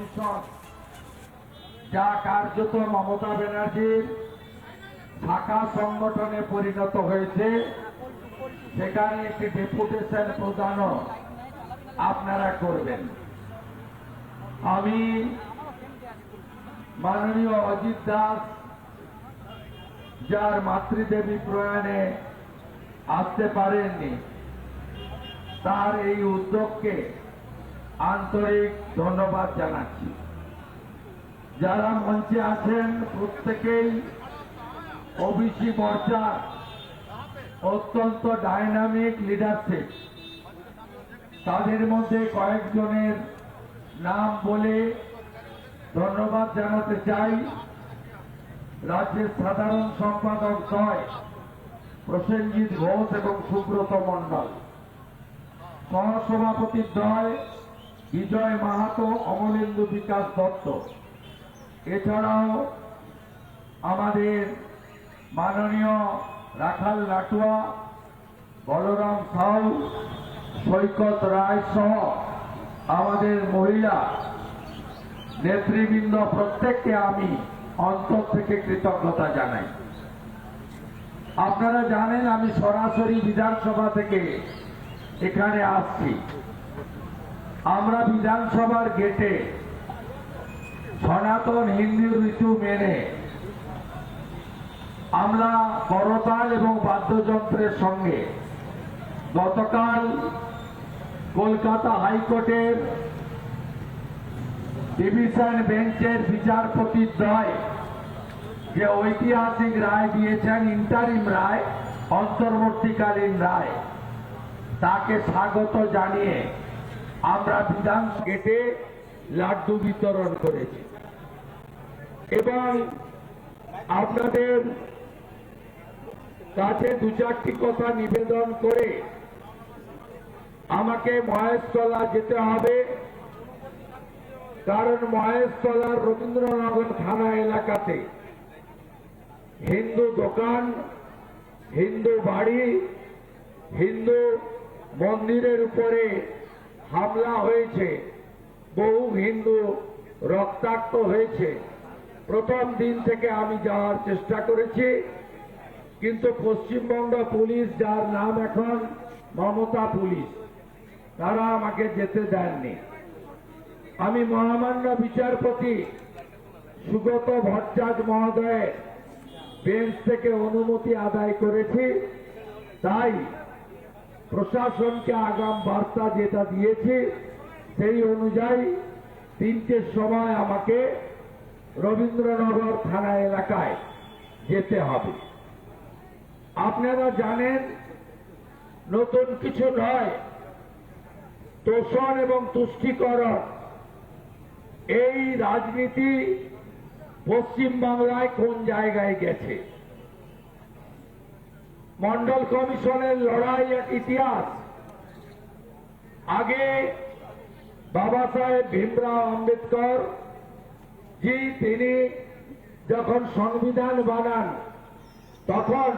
Commission যা কার্যত মমতা ব্যানার্জির শাখা সংগঠনে পরিণত হয়েছে, সেখানে একটি ডেপুটেশন প্রদানও আপনারা করবেন। আমি মাননীয় অজিত দাস, যার মাতৃদেবী প্রয়াণে আসতে পারেননি, তার এই উদ্যোগকে আন্তরিক ধন্যবাদ জানাচ্ছি। যারা মঞ্চে আছেন, প্রত্যেকেই ওবিসি মোর্চার অত্যন্ত ডাইনামিক লিডারশিপ। তাদের মধ্যে কয়েকজনের নাম বলে ধন্যবাদ জানাতে চাই। রাজ্যের সাধারণ সম্পাদক দ্বয় প্রসেনজিৎ ঘোষ এবং সুব্রত মণ্ডল। সহসভাপতি দ্বয় বিজয় মাহাতো, অমলেন্দু বিকাশ দত্ত। এছাড়াও আমাদের মাননীয় রাখাল লাটুয়া বলরাম সাউ, সৈকত রায় সহ আমাদের মহিলা নেতৃবৃন্দ প্রত্যেককে আমি অন্তর থেকে কৃতজ্ঞতা জানাই। আপনারা জানেন আমি সরাসরি বিধানসভা থেকে এখানে আসছি। আমরা বিধানসভার গেটে সনাতন হিন্দু ঋতু মেনে আমরা করতাল এবং বাদ্যযন্ত্রের সঙ্গে গতকাল কলকাতা হাইকোর্টের ডিভিশন বেঞ্চের বিচারপতি দ্বয় যে ঐতিহাসিক রায় দিয়েছেন, ইন্টারিম রায়, অন্তর্বর্তীকালীন রায়, তাকে স্বাগত জানিয়ে আমরা বিধান গেটে লাড্ডু বিতরণ করেছি। এবং আপনাদের কাছে দু চারটি কথা নিবেদন করে আমাকে মহেশতলা যেতে হবে। কারণ মহেশতলার রবীন্দ্রনগর থানা এলাকাতে হিন্দু দোকান, হিন্দু বাড়ি, হিন্দু মন্দিরের উপরে হামলা হয়েছে। বহু হিন্দু রক্তাক্ত হয়েছে। প্রথম দিন থেকে আমি যাওয়ার চেষ্টা করেছি, কিন্তু পশ্চিমবঙ্গ পুলিশ, যার নাম এখন মমতা পুলিশ, তারা আমাকে যেতে দেননি। আমি মহামান্য বিচারপতি সুগত ভট্টাচ মহোদয়ের বেঞ্চ থেকে অনুমতি আদায় করেছি। তাই প্রশাসনকে আগাম বার্তা যেটা দিয়েছি, সেই অনুযায়ী তিনটের সময় আমাকে রবীন্দ্রনগর থানা এলাকায় যেতে হবে। আপনারা জানেন, নতুন কিছু নয়, তোষণ এবং তুষ্টিকরণ। এই রাজনীতি পশ্চিমবাংলায় কোন জায়গায় গেছে? মন্ডল কমিশনের লড়াই এক ইতিহাস। আগে বাবা সাহেব ভীমরাও আম্বেদকর, জি তিনি যখন সংবিধান বানান, তখন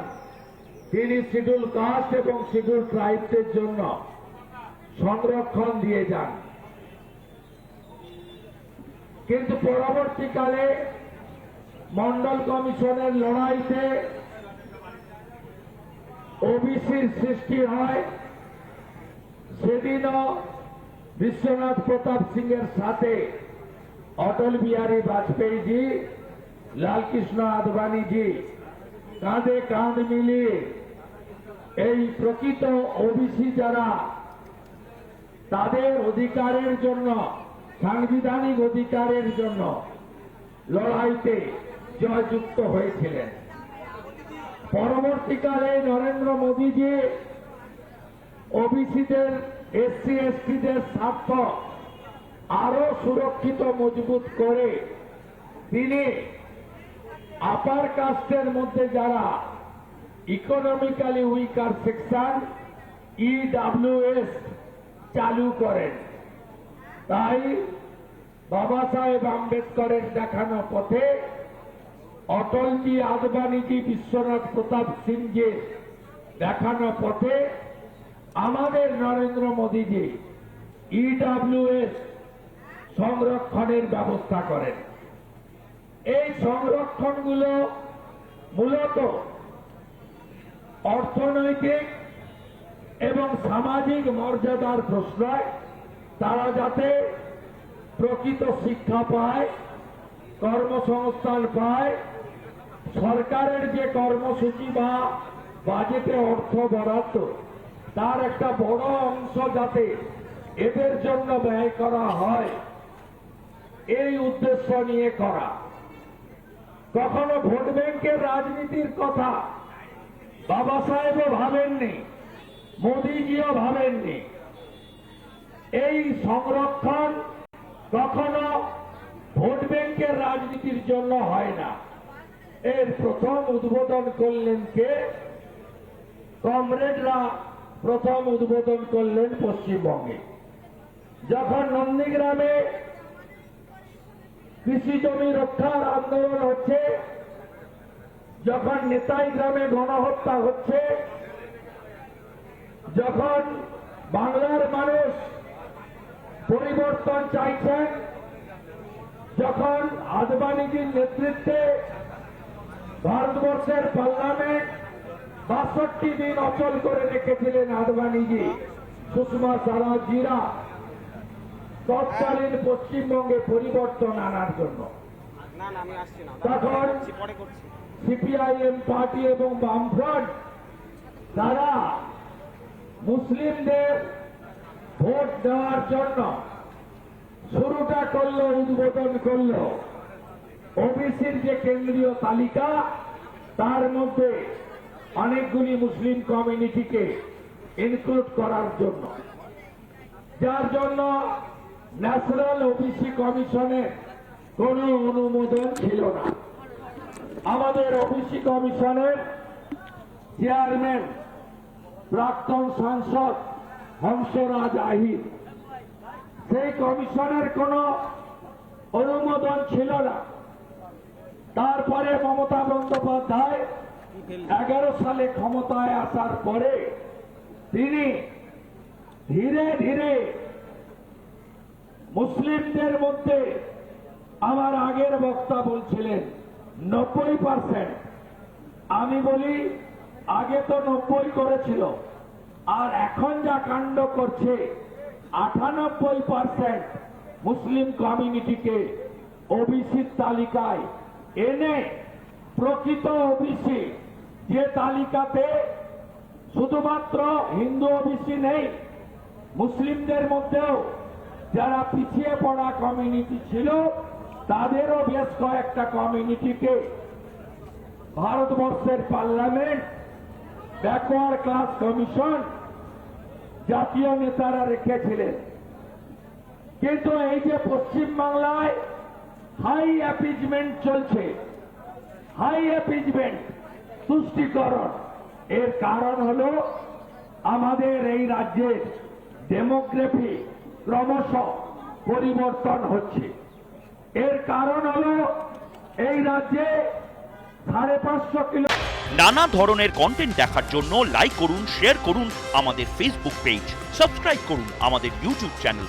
তিনি শিডিউল কাস্ট এবং শিডিউল ট্রাইবসের জন্য সংরক্ষণ দিয়ে যান। কিন্তু পরবর্তীকালে মন্ডল কমিশনের লড়াইতে ওবিসির সৃষ্টি হয় সেদিনও বিশ্বনাথ প্রতাপ সিং এর সাথে অটল বিহারী বাজপেয়ীজি, লালকৃষ্ণ আদবানিজি কাঁধে কাঁধ মিলিয়ে এই প্রকৃত ওবিসি যারা, তাদের অধিকারের জন্য, সাংবিধানিক অধিকারের জন্য লড়াইতে জয়যুক্ত হয়েছিলেন। পরবর্তীকালে নরেন্দ্র মোদীজি ওবিসিদের এসসি এসটিদের স্বার্থ আরও সুরক্ষিত মজবুত করে তিনি আপার কাস্টের মধ্যে যারা ইকোনমিক্যালি উইকার সেকশন ইডাব্লিউএস চালু করেন। তাই বাবা সাহেব আম্বেদকরের দেখানো পথে অটলজি আদবানিজি বিশ্বনাথ প্রতাপ সিংজির দেখানো পথে আমাদের নরেন্দ্র মোদীজি ইডাব্লিউএস সংরক্ষণের ব্যবস্থা করেন। এই সংরক্ষণগুলো মূলত অর্থনৈতিক এবং সামাজিক মর্যাদার প্রশ্রয়। তারা যাতে প্রকৃত শিক্ষা পায়, কর্মসংস্থান পায় সরকারের যে কর্মসূচি বা বাজেটে অর্থ বরাদ্দ, তার একটা বড় অংশ যাতে এদের জন্য ব্যয় করা হয়, এই উদ্দেশ্য নিয়ে করা। কখনো ভোট ব্যাংকের রাজনীতির কথা বাবা সাহেবও ভাবেননি, মোদিজিও ভাবেননি। এই সংরক্ষণ কখনো ভোট ব্যাংকের রাজনীতির জন্য হয় না। এর প্রথম উদ্বোধন করলেন কে? কমরেডরা প্রথম উদ্বোধন করলেন পশ্চিমবঙ্গে। যখন নন্দীগ্রামে কৃষি জমি রক্ষার আন্দোলন হচ্ছে, যখন নেতাই গ্রামে গণহত্যা হচ্ছে, যখন বাংলার মানুষ পরিবর্তন চাইছেন, যখন আদবানিজির নেতৃত্বে ভারতবর্ষের পার্লামেন্ট বাষট্টি দিন অচল করে রেখেছিলেন আদবানিজি সুষমা স্বরাজিরা তৎকালীন পশ্চিমবঙ্গে পরিবর্তন আনার জন্য। তখন সিপিআইএম পার্টি এবং বামফ্রন্ট তারা মুসলিমদের ভোট দেওয়ার জন্য শুরুটা করল উদ্বোধন করল। ওবিসির যে কেন্দ্রীয় তালিকা, তার মধ্যে অনেকগুলি মুসলিম কমিউনিটিকে ইনক্লুড করার জন্য। যার জন্য ন্যাশনাল ওবিসি কমিশনের কোন অনুমোদন ছিল না। আমাদের ওবিসি কমিশনের চেয়ারম্যান, প্রাক্তন সাংসদ হংসরাজ আহির। সেই কমিশনের কোন অনুমোদন ছিল না। তারপরে মমতা বন্দ্যোপাধ্যায় এগারো সালে ক্ষমতায় আসার পরে তিনি ধীরে ধীরে মুসলিমদের মধ্যে আমার আগের বক্তা বলছিলেন, নব্বই পার্সেন্ট। আমি বলি, আগে তো নব্বই করেছিল, আর এখন যা কাণ্ড করছে, আটানব্বই পার্সেন্ট মুসলিম কমিউনিটিকে, ওবিসির তালিকায় এনে প্রকৃত ওবিসি যে তালিকাতে শুধুমাত্র হিন্দু ওবিসি নেই, মুসলিমদের মধ্যেও যারা পিছিয়ে পড়া কমিউনিটি ছিল, তাদেরও বেশ কয়েকটা কমিউনিটিকে ভারতবর্ষের পার্লামেন্ট ব্যাকওয়ার্ড ক্লাস কমিশন জাতীয় নেতারা রেখেছিলেন। কিন্তু এই যে পশ্চিম বাংলায় হাই অ্যাপিজমেন্ট চলছে। হাই অ্যাপিজমেন্ট, তুষ্টিকরণ। এর কারণ হল আমাদের এই রাজ্যের ডেমোগ্রাফি ক্রমশ পরিবর্তন হচ্ছে। এর কারণ হল এই রাজ্যে সাড়ে পাঁচশো কিলো নানা ধরনের কন্টেন্ট দেখার জন্য লাইক করুন শেয়ার করুন আমাদের ফেসবুক পেজ সাবস্ক্রাইব করুন আমাদের ইউটিউব চ্যানেল